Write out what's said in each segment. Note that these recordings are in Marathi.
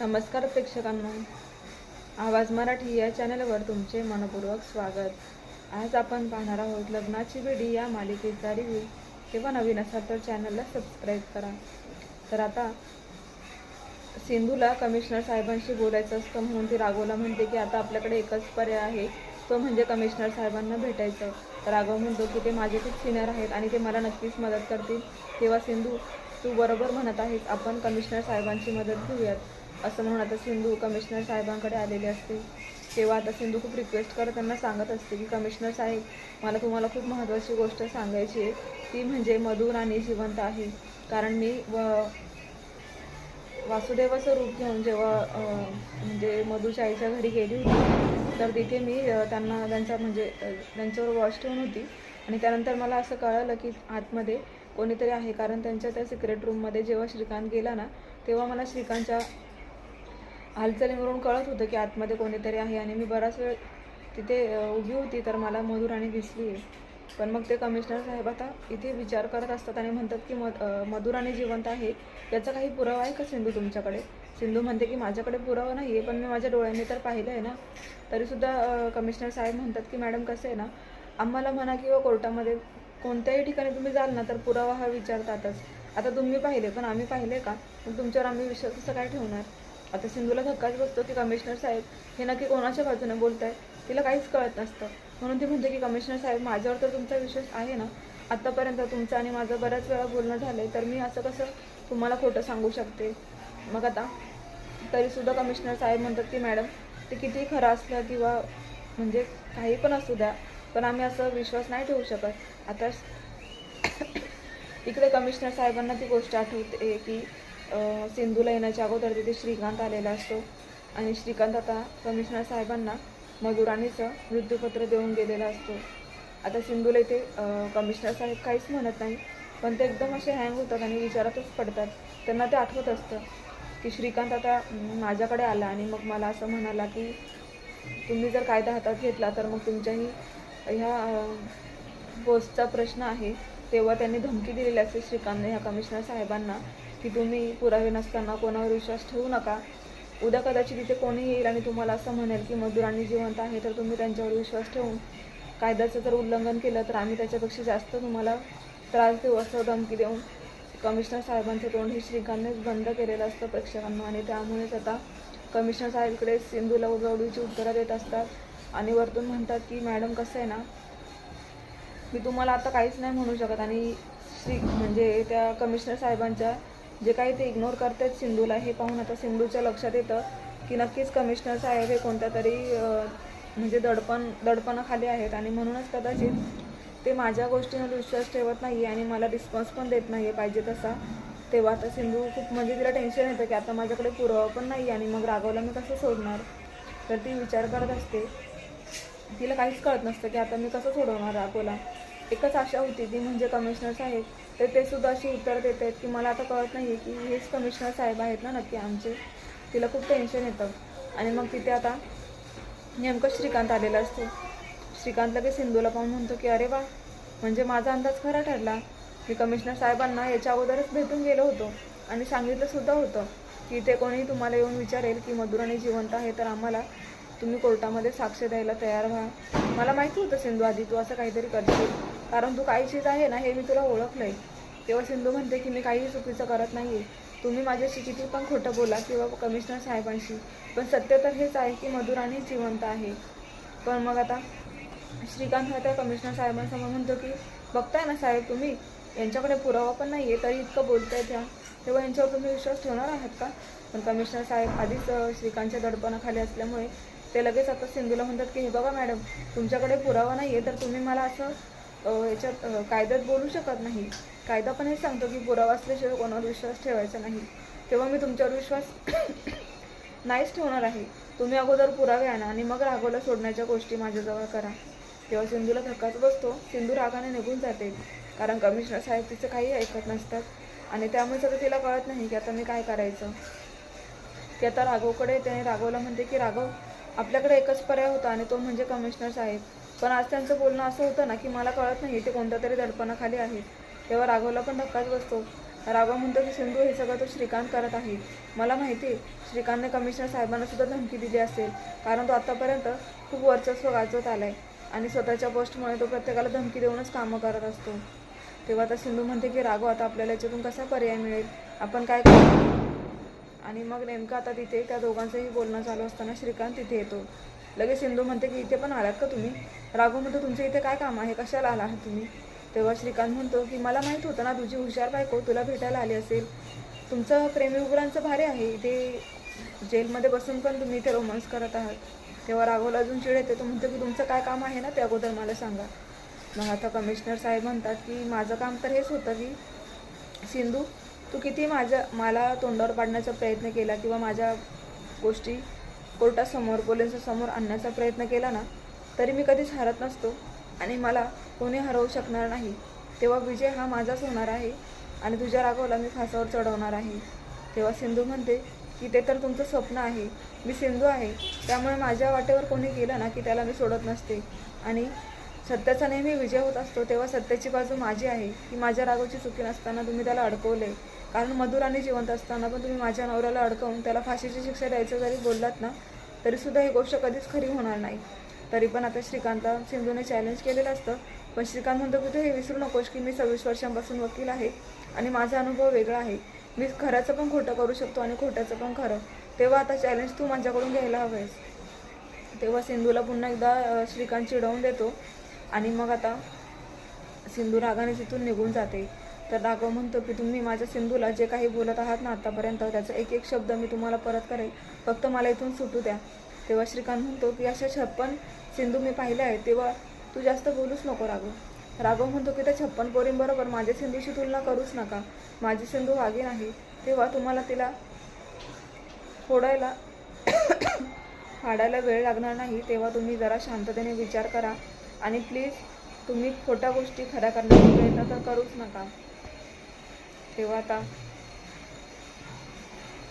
नमस्कार प्रेक्षकांना. आवाज मराठी या चॅनलवर तुमचे मनपूर्वक स्वागत. आज आपण पाहणार आहोत लग्नाची बेडी या मालिकेचा रिव्ह्यू तेव्हा नवीन असाल तर चॅनलला सबस्क्राईब करा. तर आता सिंधूला कमिशनर साहेबांशी बोलायचं असतं म्हणून ती राघवला म्हणते की आता आपल्याकडे एकच पर्याय आहे. तो म्हणजे कमिशनर साहेबांना भेटायचं. तर राघव म्हणतो की ते माझे खूप सिनियर आहेत आणि ते मला नक्कीच मदत करतील. तेव्हा सिंधू तू बरोबर म्हणत आहेस. आपण कमिशनर साहेबांची मदत घेऊयात. असं म्हणून आता सिंधू कमिशनर साहेबांकडे आलेली असते तेव्हा आता सिंधू खूप रिक्वेस्ट करत त्यांना सांगत असते की कमिशनर साहेब मला तुम्हाला खूप महत्त्वाची गोष्ट सांगायची आहे. ती म्हणजे मधुर आणि जिवंत आहे. कारण मी व वासुदेवाचं रूप घेऊन जेव्हा म्हणजे मधूच्या आईच्या घरी गेली होती तर तिथे मी त्यांना त्यांचा म्हणजे त्यांच्यावर वॉच ठेवून होती. आणि त्यानंतर मला असं कळलं की आतमध्ये कोणीतरी आहे. कारण त्यांच्या त्या सिक्रेट रूममध्ये जेव्हा श्रीकांत गेला ना तेव्हा मला श्रीकांतच्या हालचालीवरून कळत होतं की आतमध्ये कोणीतरी आहे आणि मी बराच वेळ तिथे उभी होती तर मला मधुराणी दिसली. पण मग ते कमिशनर साहेब आता इथे विचार करत असतात आणि म्हणतात की मध मधुराणी जिवंत आहे. याचा काही पुरावा आहे का सिंधू तुमच्याकडे? सिंधू म्हणते की माझ्याकडे पुरावा नाही आहे पण मी माझ्या डोळ्यांनी तर पाहिलं आहे ना. तरीसुद्धा कमिशनर साहेब म्हणतात की मॅडम कसं आहे ना आम्हाला म्हणा किंवा कोर्टामध्ये कोणत्याही ठिकाणी तुम्ही जाल ना तर पुरावा हा विचारतातच. आता तुम्ही पाहिले पण आम्ही पाहिले का? मग तुमच्यावर आम्ही विश्वास कसं काय ठेवणार? आता सिंधूला धक्काच बसतो की कमिशनर साहेब हे नक्की कोणाच्या बाजूने बोलत आहे तिला काहीच कळत नसतं. म्हणून ती म्हणते की कमिशनर साहेब माझ्यावर तर तुमचा विश्वास आहे ना? आत्तापर्यंत तुमचं आणि माझं बऱ्याच वेळा बोलणं झालं आहे तर मी असं कसं तुम्हाला खोटं सांगू शकते? मग आता तरीसुद्धा कमिशनर साहेब म्हणतात की मॅडम ते किती खरं असलं किंवा म्हणजे काही पण असू द्या पण आम्ही असं विश्वास नाही ठेवू शकत. आता इकडे कमिशनर साहेबांना ती गोष्ट आठवते की सिंधूला येण्याच्या अगोदर तिथे श्रीकांत आलेला असतो. आणि श्रीकांत आता कमिशनर साहेबांना मधुराणीचं मृत्यूपत्र देऊन गेलेला असतो. आता सिंधूला इथे कमिशनर साहेब काहीच म्हणत नाही पण ते एकदम असे हँग होतात आणि विचारातच पडतात. त्यांना ते आठवत असतं की श्रीकांत आता माझ्याकडे आला आणि मग मला असं म्हणाला की तुम्ही जर कायदा हातात घेतला तर मग तुमच्याही ह्या पोस्टचा प्रश्न आहे. तेव्हा त्यांनी धमकी दिलेली असते श्रीकांतने ह्या कमिशनर साहेबांना. की तुम्ही पुरावे नसताना कोणावर विश्वास ठेवू नका. उद्या कदाचित तिथे कोणी येईल आणि तुम्हाला असं म्हणेल की मजुरांनी जिवंत आहे तर तुम्ही त्यांच्यावर विश्वास ठेवून कायद्याचं जर उल्लंघन केलं तर आम्ही त्याच्यापेक्षा जास्त तुम्हाला त्रास देऊ असं धमकी देऊन कमिशनर साहेबांचं तोंड हे श्रीकांतनेच बंद केलेलं असतं प्रेक्षकांना आणि त्यामुळेच आता कमिशनर साहेबकडे सिंधूला उजवडीची उत्तरं देत असतात आणि वरतून म्हणतात की मॅडम कसं आहे ना मी तुम्हाला आता काहीच नाही म्हणू शकत आणि श्री म्हणजे त्या कमिशनर साहेबांच्या जे काही ते इग्नोर करतात सिंधूला हे पाहून आता सिंधूच्या लक्षात येतं की नक्कीच कमिशनर साहेब हे कोणत्या तरी म्हणजे दडपण दडपणाखाली आहेत. आणि म्हणूनच कदाचित ते माझ्या गोष्टींवर विश्वास ठेवत नाही आणि मला रिस्पॉन्स पण देत नाही आहे पाहिजे तसा. तेव्हा आता सिंधू खूप म्हणजे तिला टेन्शन येतं की आता माझ्याकडे पुरावा पण नाही आणि मग रागवला मी कसं सोडणार? तर ती विचार करत असते. तिला काहीच कळत नसतं की आता मी कसं सोडवणार रागोला एकच आशा होती ती म्हणजे कमिशनर साहेब. तर ते सुद्धा अशी उत्तर देत आहेत की मला आता कळत नाही आहे की हेच कमिशनर साहेब आहेत ना नक्की आमचे. तिला खूप टेन्शन येतं. आणि मग तिथे आता नेमकं श्रीकांत आलेला असतो. श्रीकांत लगेच सिंधूला पाहून म्हणतो की अरे वा म्हणजे माझा अंदाज खरा ठरला मी कमिशनर साहेबांना याच्या अगोदरच भेटून गेलो होतो आणि सांगितलंसुद्धा होतं की इथे कोणी तुम्हाला येऊन विचारेल की मधुराणी जिवंत आहे तर आम्हाला तुम्ही कोर्टामध्ये साक्ष द्यायला तयार व्हा. मला माहिती होतं सिंधू आधी तू असं काहीतरी करशील. कारण तू काही चीज आहे ना हे मी तुला ओळखलं आहे तेव्हा सिंधू म्हणते की मी काहीही चुकीचं करत नाही आहे तुम्ही माझ्याशी किती पण खोटं बोला किंवा कमिशनर साहेबांशी. पण सत्य तर हेच आहे की मधुराणी जिवंत आहे. पण मग आता श्रीकांत हा त्या कमिशनर साहेबांसमोर म्हणतो की बघताय ना साहेब तुम्ही यांच्याकडे पुरावा पण नाही आहे तरी इतकं बोलताय त्या. तेव्हा यांच्यावर तुम्ही विश्वास ठेवणार आहात का? पण कमिशनर साहेब आधीच श्रीकांतच्या दडपणाखाली असल्यामुळे ते लगेच आता सिंधूला म्हणतात की हे बघा मॅडम तुमच्याकडे पुरावा नाही आहे तर तुम्ही मला असं याच्यात कायद्यात बोलू शकत नाही. कायदा पण हे सांगतो की पुरावा असल्याशिवाय कोणावर विश्वास ठेवायचा नाही. तेव्हा मी तुमच्यावर विश्वास नाहीच ठेवणार आहे. तुम्ही अगोदर पुरावे आणा आणि मग राघवला सोडण्याच्या गोष्टी माझ्याजवळ करा. तेव्हा सिंधूला धक्काच बसतो. सिंधू रागाने निघून जाते. कारण कमिशनर साहेब तिचं काही ऐकत नसतात. आणि त्यामुळे सगळं तिला कळत नाही की आता मी काय करायचं. ती आता राघवकडे त्याने राघवला म्हणते की राघव आपल्याकडे एकच पर्याय होता आणि तो म्हणजे कमिशनर साहेब. पण आज त्यांचं बोलणं असं होतं ना की मला कळत नाही ते कोणत्या तरी दडपणाखाली आहेत. तेव्हा राघवला पण धक्काच बसतो. राघव म्हणतो की सिंधू हे सगळं तो श्रीकांत करत आहे. मला माहिती आहे श्रीकांतने कमिशनर साहेबांना सुद्धा धमकी दिली असेल कारण तो आत्तापर्यंत खूप वर्चस्व गाजवत आला आहे आणि स्वतःच्या पोस्टमुळे तो प्रत्येकाला धमकी देऊनच कामं करत असतो. तेव्हा आता सिंधू म्हणते की राघव आता आपल्याला याच्यातून कसा पर्याय मिळेल? आपण काय करू आणि मग नेमकं आता तिथे त्या दोघांचंही बोलणं चालू असताना श्रीकांत तिथे येतो. लगेच सिंधू म्हणते की इथे पण आलात का तुम्ही? राघव म्हणतो तुमचं इथे काय काम आहे? कशाला आला आहात तुम्ही? तेव्हा श्रीकांत म्हणतो की मला माहीत होतं ना तुझी हुशार बायको तुला भेटायला आली असेल. तुमचं प्रेमी उघडांचं भारी आहे. इथे जेलमध्ये बसून पण तुम्ही इथे रोमांस करत आहात. तेव्हा राघवला अजून चिड येते. तो म्हणतो की तुमचं काय काम आहे ना? ते अगोदर मला सांगा. मग आता कमिशनर साहेब म्हणतात की माझं काम तर हेच होतं की सिंधू तू किती माझ्या मला तोंडावर पाडण्याचा प्रयत्न केला किंवा माझ्या गोष्टी कोर्टासमोर पोलिसांसमोर आणण्याचा प्रयत्न केला ना तरी मी कधीच हरत नसतो आणि मला कोणी हरवू शकणार नाही. तेव्हा विजय हा माझाच होणार आहे आणि तुझ्या राघवला मी फासावर चढवणार आहे. तेव्हा सिंधू म्हणते की ते तर तुमचं स्वप्न आहे. मी सिंधू आहे. त्यामुळे माझ्या वाटेवर कोणी गेलं ना की त्याला मी सोडत नसते. आणि सत्याचा नेहमी विजय होत असतो तेव्हा सत्याची बाजू माझी आहे. की माझ्या राघवची चुकी नसताना तुम्ही त्याला अडकवले. कारण मधुर आणि जिवंत असताना पण तुम्ही माझ्या नवऱ्याला अडकवून त्याला फाशीची शिक्षा द्यायचं जरी बोललात ना तरीसुद्धा ही गोष्ट कधीच खरी होणार नाही. तरी पण आता श्रीकांत सिंधूने चॅलेंज केलेलं असतं. पण श्रीकांत म्हणतो की तू हे विसरू नकोस की मी सव्वीस वर्षांपासून वकील आहे आणि माझा अनुभव वेगळा आहे. मी खऱ्याचं पण खोटं करू शकतो आणि खोट्याचं पण खरं. तेव्हा आता चॅलेंज तू माझ्याकडून घ्यायला हवंयस तेव्हा सिंधूला पुन्हा एकदा श्रीकांत चिडवून देतो. आणि मग आता सिंधू रागाने तिथून निघून जाते. तर राघव म्हणतो की तुम्ही माझ्या सिंधूला जे काही बोलत आहात ना आतापर्यंत त्याचा एक एक शब्द मी तुम्हाला परत करेल. फक्त मला इथून सुटू द्या. तेव्हा श्रीकांत म्हणतो की अशा छप्पन सिंधू मी पाहिल्या आहे तेव्हा तू जास्त बोलूच नको राघव. राघव म्हणतो की त्या छप्पन पोरींबरोबर माझ्या सिंधूशी तुलना करूच नका. माझी सिंधू वागीन आहे तेव्हा तुम्हाला तिला फोडायला फाडायला वेळ लागणार नाही. तेव्हा तुम्ही जरा शांततेने विचार करा. आणि प्लीज तुम्ही खोट्या गोष्टी खऱ्या करण्याचा प्रयत्न तर करूच नका. तेव्हा आता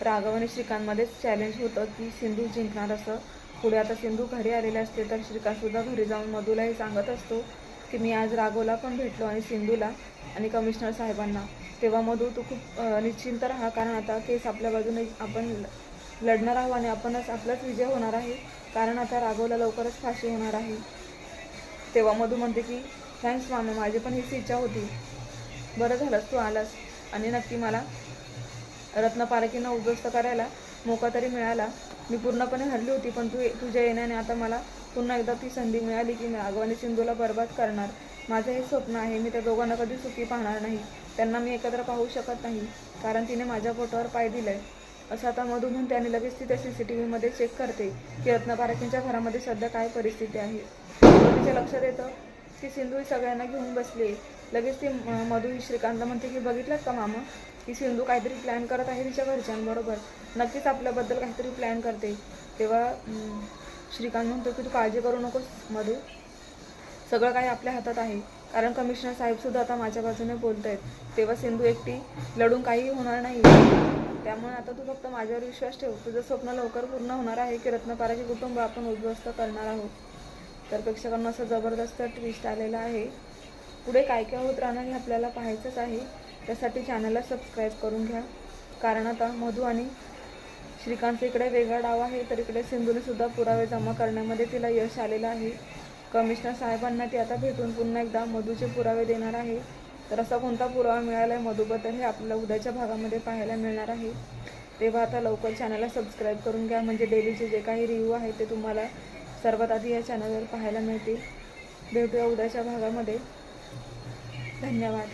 राघव आणि श्रीकांतमध्येच चॅलेंज होतं की सिंधू जिंकणार असं. पुढे आता सिंधू घरी आलेले असते तर श्रीकांतसुद्धा घरी जाऊन मधूलाही सांगत असतो की मी आज राघवला पण भेटलो आणि सिंधूला आणि कमिशनर साहेबांना. तेव्हा मधू तू खूप निश्चिंत राहा कारण आता केस आपल्या बाजूने आपण ल- लढणार आहोत आणि आपणच आपलाच विजय होणार आहे. कारण आता राघवला लवकरच फाशी होणार आहे. तेव्हा मधू म्हणते की थँक्स मामा माझी पण हीच इच्छा होती. बरं झालंस तू आलास. आणि नक्की मला रत्नपारखीनं उद्ध्वस्त करायला मोका तरी मिळाला. मी पूर्णपणे हरली होती पण तू तुझ्या येण्याने आता मला पुन्हा एकदा ती संधी मिळाली की मी आगवानी आणि सिंधूला बर्बाद करणार. माझं हे स्वप्न आहे मी त्या दोघांना कधी सुखी पाहणार नाही. त्यांना मी एकत्र पाहू शकत नाही कारण तिने माझ्या पोटावर पाय दिलाय. असं आता मधू म्हणते आणि लगेच ती त्या सी सी टी व्हीमध्ये चेक करते की रत्नपारखींच्या घरामध्ये सध्या काय परिस्थिती आहे. तिच्या लक्षात येतं की सिंधू ही सगळ्यांना घेऊन बसली. लगेच ती म- मधू म्हणते की बघितलं का मामा? की सिंधू काहीतरी प्लॅन करत आहे तिच्या घरच्यांबरोबर. नक्कीच आपल्याबद्दल काहीतरी प्लॅन करते. तेव्हा श्रीकांत म्हणतो की तू काळजी करू नकोस मधू. सगळं काही आपल्या हातात आहे. कारण कमिशनर साहेबसुद्धा आता माझ्या बाजूने बोलत आहेत तेव्हा सिंधू एकटी लढून काही होणार नाही. त्यामुळे आता तू फक्त माझ्यावर विश्वास ठेव. तुझं स्वप्न लवकर पूर्ण होणार आहे की रत्नपाराचे कुटुंब आपण उद्ध्वस्त करणार आहोत. तर प्रेक्षकांना असं जबरदस्त ट्विस्ट आलेला आहे. पुढे काय काय होत राहणार हे आपल्याला पाहायचंच आहे. त्यासाठी चॅनलला सबस्क्राईब करून घ्या. कारण आता मधू आणि श्रीकांतचा इकडे वेगळा डाव आहे तर इकडे सिंधूनेसुद्धा पुरावे जमा करण्यामध्ये तिला यश आलेलं आहे. कमिशनर साहेबांना ती आता भेटून पुन्हा एकदा मधूचे पुरावे देणार आहे. तर असा कोणता पुरावा मिळाला आहे मधूबद्दल हे आपल्याला उद्याच्या भागामध्ये पाहायला मिळणार आहे. तेव्हा आता लवकर चॅनलला सबस्क्राईब करून घ्या. म्हणजे डेलीचे जे काही रिव्ह्यू आहे ते तुम्हाला सर्वात आधी या चॅनलवर पाहायला मिळतील. भेटूया उद्याच्या भागामध्ये. धन्यवाद.